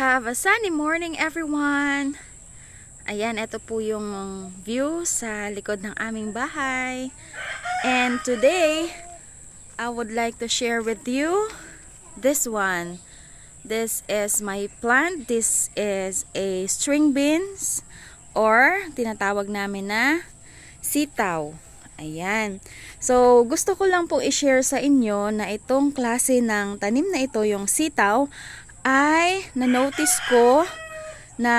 Have a sunny morning everyone! Ayan, ito po yung view sa likod ng aming bahay. And today, I would like to share with you this one. This is my plant. This is a string beans or tinatawag namin na sitaw. Ayan. So, gusto ko lang pong i-share sa inyo na itong klase ng tanim na ito, yung sitaw, ay na-notice ko na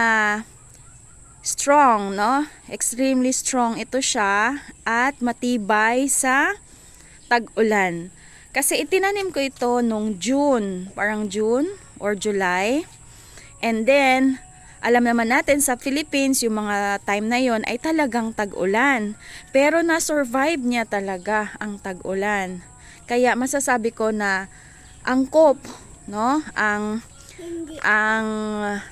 strong, no? Extremely strong ito siya at matibay sa tag-ulan. Kasi itinanim ko ito nung June, parang June or July. And then, alam naman natin sa Philippines, yung mga time na yon ay talagang tag-ulan. Pero na-survive niya talaga ang tag-ulan. Kaya masasabi ko na angkop, no? Ang ang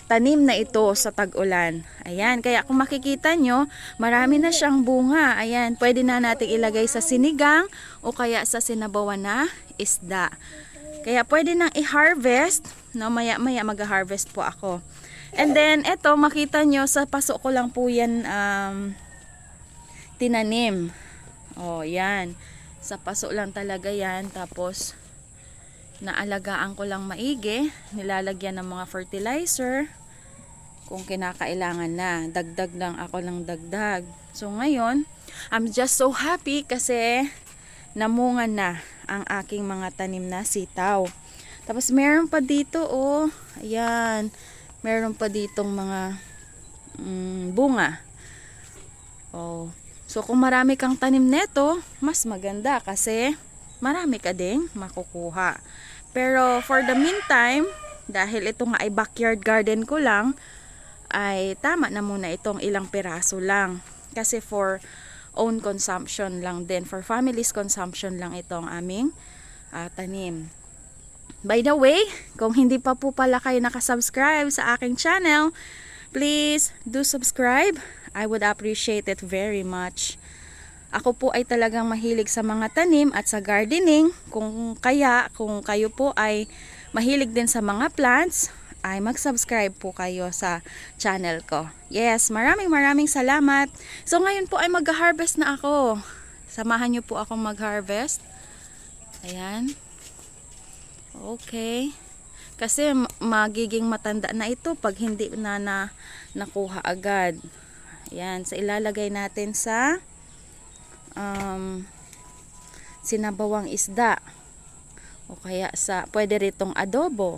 tanim na ito sa tag-ulan. Ayan, kaya kung makikita nyo, marami na siyang bunga. Ayan, pwede na natin ilagay sa sinigang o kaya sa sinabawan na isda. Kaya pwede nang i-harvest, no? Maya-maya mag-harvest po ako. And then, eto, makita nyo, sa paso ko lang po yan um, tinanim. O, yan. Sa paso lang talaga yan. Tapos, naalagaan ko lang maigi. Nilalagyan ng mga fertilizer. Kung kinakailangan na. Dagdag lang ako ng dagdag. So, ngayon, I'm just so happy kasi namunga na ang aking mga tanim na sitaw. Tapos, meron pa dito, oh. Ayan meron pa ditong mga mm, bunga. Oh. So kung marami kang tanim neto, mas maganda kasi marami ka ding makukuha. Pero for the meantime, dahil ito nga ay backyard garden ko lang, ay tama na muna itong ilang piraso lang. Kasi for own consumption lang din, for family's consumption lang itong aming uh, tanim. By the way, kung hindi pa po pala kayo nakasubscribe sa aking channel, please do subscribe. I would appreciate it very much. Ako po ay talagang mahilig sa mga tanim at sa gardening. Kung kaya, kung kayo po ay mahilig din sa mga plants, ay mag-subscribe po kayo sa channel ko. Yes, maraming maraming salamat. So ngayon po ay mag-harvest na ako. Samahan niyo po akong mag-harvest. Ayan. Okay. Kasi magiging matanda na ito pag hindi na, na nakuha agad. Yan. So ilalagay natin sa um, sinabawang isda. O kaya sa, pwede ritong adobo.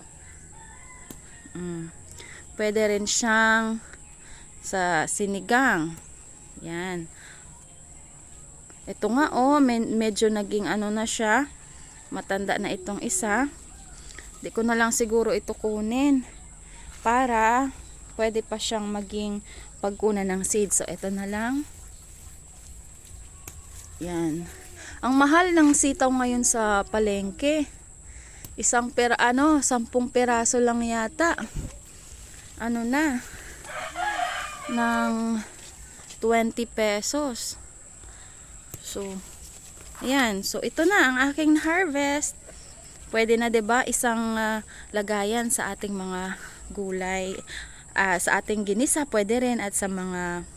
Mm. Pwede rin siyang sa sinigang. Yan. Ito nga oh, medyo naging ano na siya. Matanda na itong isa. Di ko na lang siguro ito kunin para pwede pa siyang maging pagkunan ng seed. So, ito na lang. Yan. Ang mahal ng sitaw ngayon sa palengke. Isang pera, ano, sampung peraso lang yata. Ano na? Ng 20 pesos. So, ayan. So, ito na ang aking harvest. Pwede na 'di ba isang uh, lagayan sa ating mga gulay, uh, sa ating ginisa pwede rin at sa mga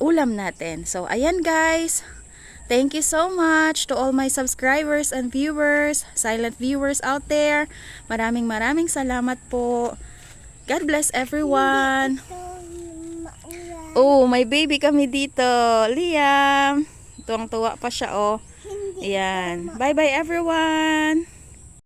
ulam natin. So ayan guys. Thank you so much to all my subscribers and viewers, silent viewers out there. Maraming maraming salamat po. God bless everyone. Oh, may baby kami dito. Liam. Tuwang-tuwa pa siya, oh. Ayan. Bye-bye, everyone.